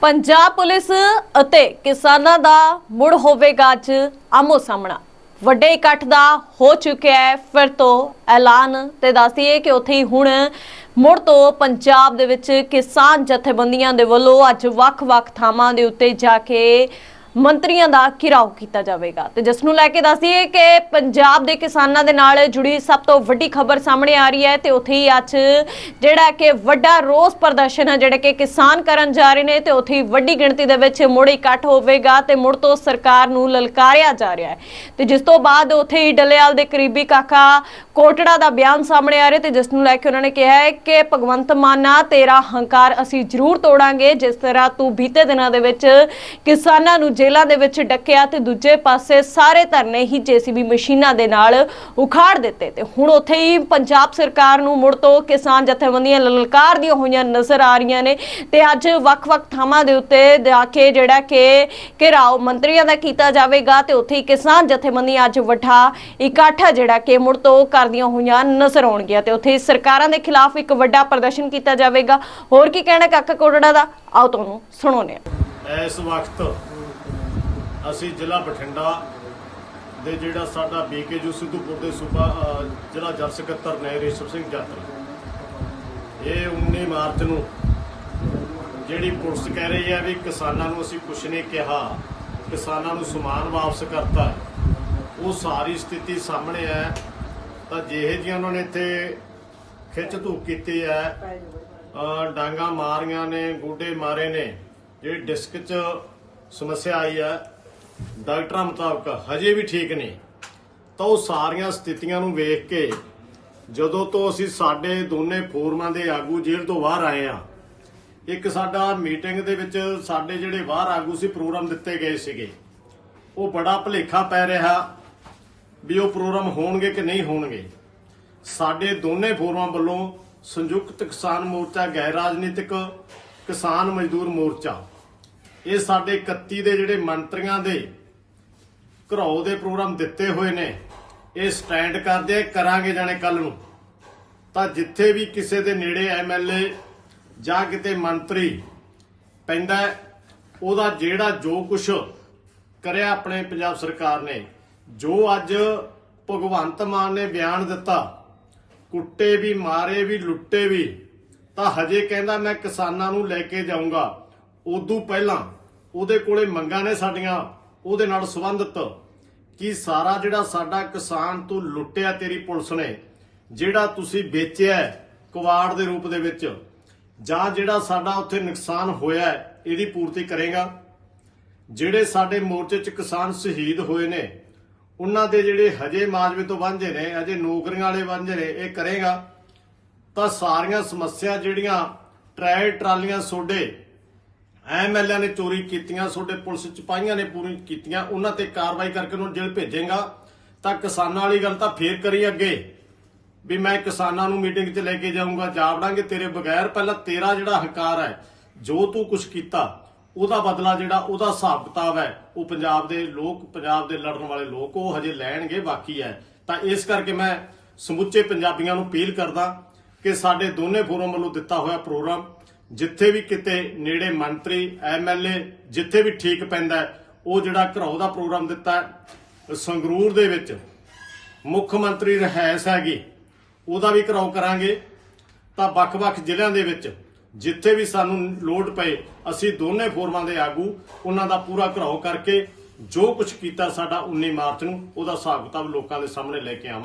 Punjab police ਅਤੇ ਕਿਸਾਨਾਂ ਦਾ ਮੁੜ ਹੋਵੇਗਾ ਅੱਜ ਆਮੋ ਸਾਹਮਣਾ। ਵੱਡੇ ਇਕੱਠ ਦਾ ਹੋ ਚੁੱਕਿਆ ਹੈ, ਫਿਰ ਤੋਂ ਐਲਾਨ ਤੇ ਦੱਸਦੀਏ ਕਿ ਉੱਥੇ ਹੀ ਹੁਣ ਮੁੜ ਤੋਂ ਪੰਜਾਬ ਦੇ ਵਿੱਚ ਕਿਸਾਨ ਜਥੇਬੰਦੀਆਂ ਦੇ ਵੱਲੋਂ ਅੱਜ ਵੱਖ-ਵੱਖ ਥਾਵਾਂ ਦੇ ਉੱਤੇ ਜਾ ਕੇ ਮੰਤਰੀਆਂ ਦਾ ਘਿਰਾਓ ਕੀਤਾ ਜਾਵੇਗਾ। ਤੇ ਜਿਸ ਨੂੰ ਲੈ ਕੇ ਦੱਸਦੀਏ ਕਿ ਪੰਜਾਬ ਦੇ ਕਿਸਾਨਾਂ ਦੇ ਨਾਲ ਜੁੜੀ ਸਭ ਤੋਂ ਵੱਡੀ ਖਬਰ ਸਾਹਮਣੇ ਆ ਰਹੀ ਹੈ ਤੇ ਉੱਥੇ ਹੀ ਅੱਜ ਜਿਹੜਾ ਕਿ ਵੱਡਾ ਰੋਸ ਪ੍ਰਦਰਸ਼ਨ ਹੈ, ਜਿਹੜਾ ਕਿ ਕਿਸਾਨ ਕਰਨ ਜਾ ਰਹੇ ਨੇ ਤੇ ਉੱਥੇ ਹੀ ਵੱਡੀ ਗਿਣਤੀ ਦੇ ਵਿੱਚ ਮੁੜ ਇਕੱਠ ਹੋਵੇਗਾ ਤੇ ਮੁੜ ਤੋਂ ਸਰਕਾਰ ਨੂੰ ਲਲਕਾਰਿਆ ਜਾ ਰਿਹਾ ਹੈ। ਤੇ ਜਿਸ ਤੋਂ ਬਾਅਦ ਉੱਥੇ ਹੀ ਡੱਲੇਵਾਲ ਦੇ ਕਰੀਬੀ ਕਾਕਾ ਕੋਟੜਾ ਦਾ ਬਿਆਨ ਸਾਹਮਣੇ ਆ ਰਿਹਾ ਤੇ ਜਿਸ ਨੂੰ ਲੈ ਕੇ ਉਹਨਾਂ ਨੇ ਕਿਹਾ ਹੈ ਕਿ ਭਗਵੰਤ ਮਾਨਾ, ਤੇਰਾ ਹੰਕਾਰ ਅਸੀਂ ਜ਼ਰੂਰ ਤੋੜਾਂਗੇ, ਜਿਸ ਤਰ੍ਹਾਂ ਤੂੰ ਬੀਤੇ ਦਿਨਾਂ ਦੇ ਵਿੱਚ ਕਿਸਾਨਾਂ ਨੂੰ ਜੇਲ੍ਹਾਂ ਦੇ ਵਿੱਚ ਡੱਕਿਆ ਤੇ ਦੂਜੇ ਪਾਸੇ ਸਾਰੇ ਧਰਨੇ ਹੀ ਜੀਸੀਬੀ ਮਸ਼ੀਨਾਂ ਦੇ ਨਾਲ ਉਖਾੜ ਦਿੱਤੇ ਤੇ ਹੁਣ ਉੱਥੇ ਹੀ ਪੰਜਾਬ ਸਰਕਾਰ ਨੂੰ ਮੁੜ ਤੋਂ ਕਿਸਾਨ ਜਥੇਬੰਦੀਆਂ ਲਲਕਾਰ ਦੀਆਂ ਹੋਈਆਂ ਨਜ਼ਰ ਆ ਰਹੀਆਂ ਨੇ ਤੇ ਅੱਜ ਵੱਖ-ਵੱਖ ਥਾਵਾਂ ਦੇ ਉੱਤੇ ਜਾ ਕੇ ਜਿਹੜਾ ਕਿ ਘਿਰਾਓ ਮੰਤਰੀਆਂ ਦਾ ਕੀਤਾ ਜਾਵੇਗਾ ਤੇ ਉੱਥੇ ਹੀ ਕਿਸਾਨ ਜਥੇਬੰਦੀਆਂ ਅੱਜ ਵੱਡਾ ਇਕੱਠਾ ਜਿਹੜਾ ਕਿ ਮੁੜ ਤੋਂ ਕਰਦੀਆਂ ਹੋਈਆਂ ਨਜ਼ਰ ਆਉਣਗੀਆਂ ਤੇ ਉੱਥੇ ਸਰਕਾਰਾਂ ਦੇ ਖਿਲਾਫ ਇੱਕ ਵੱਡਾ ਪ੍ਰਦਰਸ਼ਨ ਕੀਤਾ ਜਾਵੇਗਾ। ਹੋਰ ਕੀ ਕਹਿਣਾ ਕਾਕਾ ਕੋਟੜਾ ਦਾ? ਆਓ ਤੁਹਾਨੂੰ ਸੁਣਾਉਂਦੇ ਹਾਂ। ਇਸ ਵਕਤ ਅਸੀਂ ਜ਼ਿਲ੍ਹਾ ਬਠਿੰਡਾ ਦੇ ਜਿਹੜਾ ਸਾਡਾ ਬੀਕੇਯੂ ਸਿੱਧੂਪੁਰ ਦੇ ਸੂਬਾ ਅ, ਜ਼ਿਲ੍ਹਾ ਜਲ ਸਕੱਤਰ ਨੇ ਰੇਸ਼ਮ ਸਿੰਘ ਜਾਤਰਾ ਇਹ 19 ਮਾਰਚ ਨੂੰ ਜਿਹੜੀ ਪੁਲਿਸ ਕਹਿ ਰਹੀ ਹੈ ਵੀ ਕਿਸਾਨਾਂ ਨੂੰ ਅਸੀਂ ਕੁਛ ਨਹੀਂ ਕਿਹਾ ਕਿਸਾਨਾਂ ਨੂੰ ਸਮਾਨ ਵਾਪਸ ਕਰਤਾ ਉਹ ਸਾਰੀ ਸਥਿਤੀ ਸਾਹਮਣੇ ਹੈ ਤਾਂ ਜਿਹੇ ਜਿਹੀਆਂ ਉਹਨਾਂ ਨੇ ਇੱਥੇ ਖਿੱਚ ਧੂਕ ਕੀਤੀ ਹੈ ਅ, ਡਾਂਗਾ ਮਾਰੀਆਂ ਨੇ ਗੋਡੇ ਮਾਰੇ ਨੇ ਜਿਹੜੀ ਡਿਸਕ 'ਚ ਸਮੱਸਿਆ ਆਈ ਹੈ ਡਾਕਟਰਾਂ ਮੁਤਾਬਕ ਹਜੇ ਵੀ ਠੀਕ ਨਹੀਂ। ਤਾਂ ਉਹ ਸਾਰੀਆਂ ਸਥਿਤੀਆਂ ਨੂੰ ਵੇਖ ਕੇ ਜਦੋਂ ਤੋਂ ਅਸੀਂ ਸਾਡੇ ਦੋਨੇ ਫੋਰਮਾਂ ਦੇ ਆਗੂ ਜੇਲ੍ਹ ਤੋਂ ਬਾਹਰ ਆਏ ਆ ਇੱਕ ਸਾਡਾ ਮੀਟਿੰਗ ਦੇ ਵਿੱਚ ਸਾਡੇ ਜਿਹੜੇ ਬਾਹਰ ਆਗੂ ਸੀ, ਪ੍ਰੋਗਰਾਮ ਦਿੱਤੇ ਗਏ ਸੀਗੇ, ਉਹ ਬੜਾ ਭਲੇਖਾ ਪੈ ਰਿਹਾ ਵੀ ਉਹ ਪ੍ਰੋਗਰਾਮ ਹੋਣਗੇ ਕਿ ਨਹੀਂ ਹੋਣਗੇ। ਸਾਡੇ ਦੋਨੇ ਫੋਰਮਾਂ ਵੱਲੋਂ ਸੰਯੁਕਤ ਕਿਸਾਨ ਮੋਰਚਾ, ਗੈਰ ਰਾਜਨੀਤਿਕ ਕਿਸਾਨ ਮਜ਼ਦੂਰ ਮੋਰਚਾ ਇਹ ਸਾਡੇ 31 ਦੇ ਜਿਹੜੇ ਮੰਤਰੀਆਂ ਦੇ ਘਰੋ ਦੇ ਪ੍ਰੋਗਰਾਮ ਦਿੱਤੇ ਹੋਏ ਨੇ, ਇਹ ਸਟੈਂਡ ਕਰਦੇ ਕਰਾਂਗੇ ਜਾਣੇ ਕੱਲ ਨੂੰ। ਤਾਂ ਜਿੱਥੇ ਵੀ ਕਿਸੇ ਦੇ ਨੇੜੇ ਐਮਐਲਏ ਜਾਂ ਕਿਤੇ ਮੰਤਰੀ ਪੈਂਦਾ ਉਹਦਾ ਜਿਹੜਾ ਜੋ ਕੁਛ ਕਰਿਆ ਆਪਣੇ ਪੰਜਾਬ ਸਰਕਾਰ ਨੇ, ਜੋ ਅੱਜ ਭਗਵੰਤ ਮਾਨ ਨੇ ਬਿਆਨ ਦਿੱਤਾ, ਕੁੱਟੇ ਵੀ, ਮਾਰੇ ਵੀ, ਲੁੱਟੇ ਵੀ, ਤਾਂ ਹਜੇ ਕਹਿੰਦਾ ਮੈਂ ਕਿਸਾਨਾਂ ਨੂੰ ਲੈ ਕੇ ਜਾਊਂਗਾ। ਉਦੋਂ ਪਹਿਲਾਂ ਉਹਦੇ ਕੋਲੇ ਮੰਗਾਂ ਨੇ ਸਾਡੀਆਂ ਉਹਦੇ ਨਾਲ ਸੰਬੰਧਿਤ ਕਿ ਸਾਰਾ ਜਿਹੜਾ ਸਾਡਾ ਕਿਸਾਨ ਤੋਂ ਲੁੱਟਿਆ ਤੇਰੀ ਪੁਲਿਸ ਨੇ ਜਿਹੜਾ ਤੁਸੀਂ ਵੇਚਿਆ ਹੈ, ਦੇ ਰੂਪ ਦੇ ਵਿੱਚ ਜਾਂ ਜਿਹੜਾ ਸਾਡਾ ਉੱਥੇ ਨੁਕਸਾਨ ਹੋਇਆ ਇਹਦੀ ਪੂਰਤੀ ਕਰੇਗਾ। ਜਿਹੜੇ ਸਾਡੇ ਮੋਰਚੇ 'ਚ ਕਿਸਾਨ ਸ਼ਹੀਦ ਹੋਏ ਨੇ ਉਹਨਾਂ ਦੇ ਜਿਹੜੇ ਹਜੇ ਮਾਜਵੇ ਤੋਂ ਵਾਂਝੇ ਨੇ ਅਜੇ ਨੌਕਰੀਆਂ ਵਾਲੇ ਵਾਂਝੇ ਨੇ ਇਹ ਕਰੇਗਾ। ਤਾਂ ਸਾਰੀਆਂ ਸਮੱਸਿਆ ਜਿਹੜੀਆਂ ਟਰੈ ਟਰਾਲੀਆਂ ਸੋਡੇ ਐਮਐਲਏ ਨੇ ਚੋਰੀ ਕੀਤੀਆਂ, ਤੁਹਾਡੇ ਪੁਲਿਸ ਚ ਨੇ ਪੂਰੀ ਕੀਤੀਆਂ, ਉਹਨਾਂ ਤੇ ਕਾਰਵਾਈ ਕਰਕੇ ਉਹਨੂੰ ਜੇਲ੍ਹ ਭੇਜੇਗਾ। ਤਾਂ ਕਿਸਾਨਾਂ ਵਾਲੀ ਗੱਲ ਤਾਂ ਫੇਰ ਕਰੀ ਅੱਗੇ। ਵੀ ਮੈਂ ਕਿਸਾਨਾਂ ਨੂੰ ਮੀਟਿੰਗ 'ਚ ਲੈ ਕੇ ਜਾਊਂਗਾ ਜਾਵੜਾਂਗੇ ਤੇਰੇ ਬਗੈਰ ਪਹਿਲਾਂ ਤੇਰਾ ਜਿਹੜਾ ਹੰਕਾਰ ਹੈ, ਜੋ ਤੂੰ ਕੁਝ ਕੀਤਾ, ਉਹਦਾ ਬਦਲਾ ਜਿਹੜਾ ਉਹਦਾ ਹਿਸਾਬ ਕਿਤਾਬ ਹੈ, ਉਹ ਪੰਜਾਬ ਦੇ ਲੋਕ, ਪੰਜਾਬ ਦੇ ਲੜਨ ਵਾਲੇ ਲੋਕ, ਉਹ ਹਜੇ ਲੈਣਗੇ, ਬਾਕੀ ਹੈ। ਤਾਂ ਇਸ ਕਰਕੇ ਮੈਂ ਸਮੁੱਚੇ ਪੰਜਾਬੀਆਂ ਨੂੰ ਅਪੀਲ ਕਰਦਾ ਕਿ ਸਾਡੇ ਦੋਨੇ ਫੋਰਮ ਵੱਲੋਂ ਦਿੱਤਾ ਹੋਇਆ ਪ੍ਰੋਗਰਾਮ ਜਿੱਥੇ ਵੀ ਕਿਤੇ ਨੇੜੇ ਮੰਤਰੀ ਐਮਐਲਏ ਜਿੱਥੇ ਵੀ ਠੀਕ ਪੈਂਦਾ ਉਹ ਜਿਹੜਾ ਘਰੋਂ ਦਾ ਪ੍ਰੋਗਰਾਮ ਦਿੱਤਾ ਸੰਗਰੂਰ ਦੇ ਵਿੱਚ ਮੁੱਖ ਮੰਤਰੀ ਰਹਿਸ ਹੈਗੀ, ਉਹਦਾ ਵੀ ਘਰੋਂ ਕਰਾਂਗੇ। ਤਾਂ ਵੱਖ-ਵੱਖ ਜ਼ਿਲ੍ਹਿਆਂ ਦੇ ਵਿੱਚ ਜਿੱਥੇ ਵੀ ਸਾਨੂੰ ਲੋੜ ਪਏ, ਅਸੀਂ ਦੋਨੇ ਫੋਰਮਾਂ ਦੇ ਆਗੂ, ਉਹਨਾਂ ਦਾ ਪੂਰਾ ਘਰਾਓ ਕਰਕੇ ਜੋ ਕੁਝ ਕੀਤਾ ਸਾਡਾ 19 ਮਾਰਚ ਨੂੰ, ਉਹਦਾ ਹਿਸਾਬ ਕਿਤਾਬ ਲੋਕਾਂ ਦੇ ਸਾਹਮਣੇ ਲੈ ਕੇ ਆਵਾਂਗੇ।